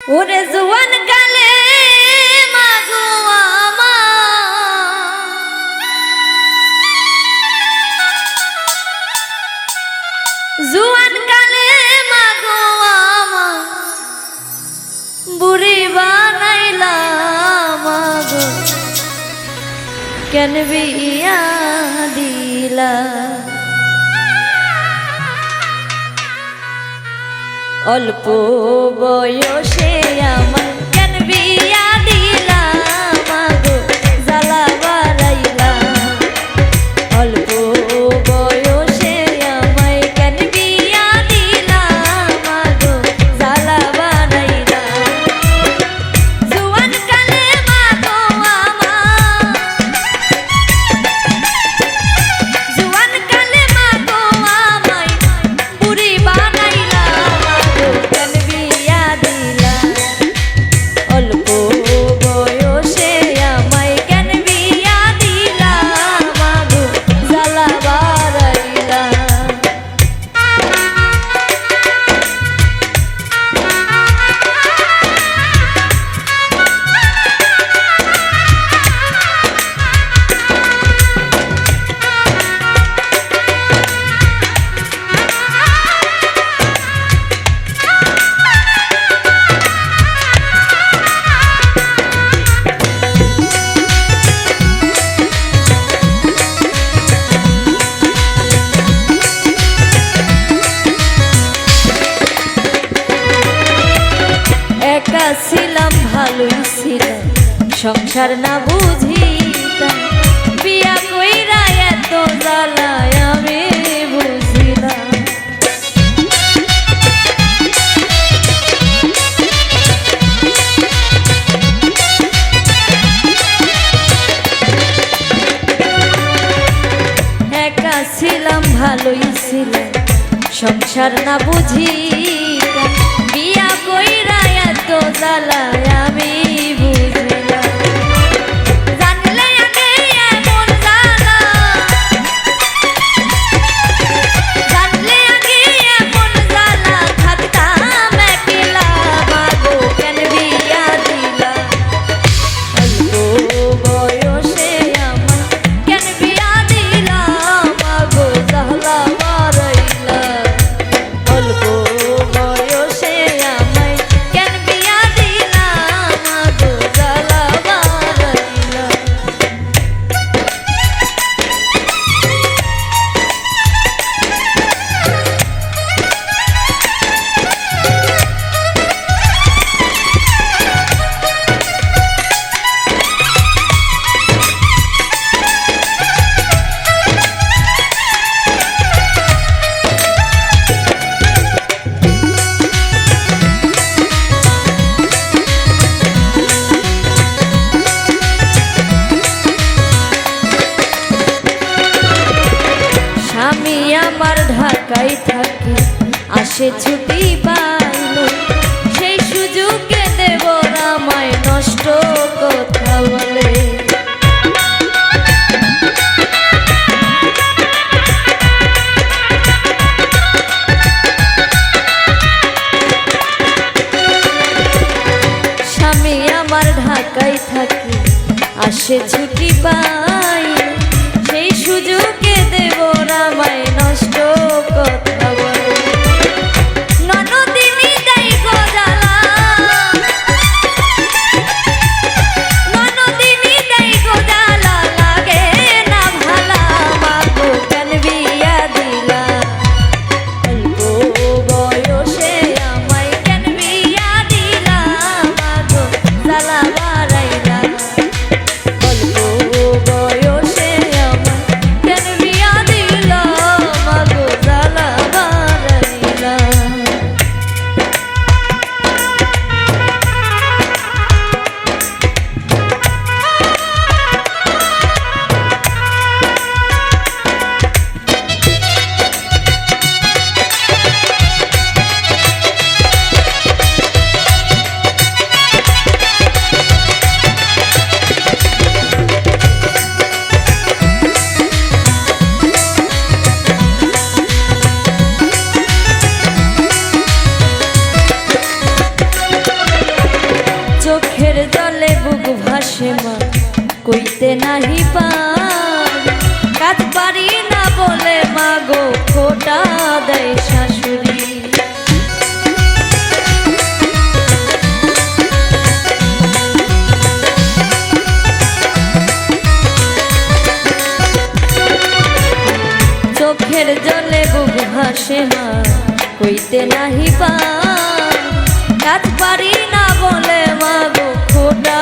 ওরে জুয়ান কালে মাগো জুয়ান কালে মাগো আমার বুড়ি বানাইলা মাগো। কেন বিয়া দিলা? অল্প বয়সে আমার ছিলাম, ভালোই ছিলাম। সংসার না বুঝিতাম, বিয়া কইরা এত জ্বালায় আমি একা ভালোই ছিলাম। সংসার না বুঝি বিয়া কইরা জ্বালায় আমি বুঝিলাম আমার ঢাকায় থাকে। আসে ছুটি পাইলে সেই সুযোগে দেব রামায় নষ্ট কথা বলে। স্বামী আমার ঢাকায় থাকে, আসে ছুটি পাই সেই সুযোগে দেব রামায় কইতে নাহি পার। পারি না বলে মাগো খোটা দেয় শাশুড়ি। চোখের জলে বুক ভাসে মা, কইতে নাহি পার। কাজ পারি না বলে মাগো খোটা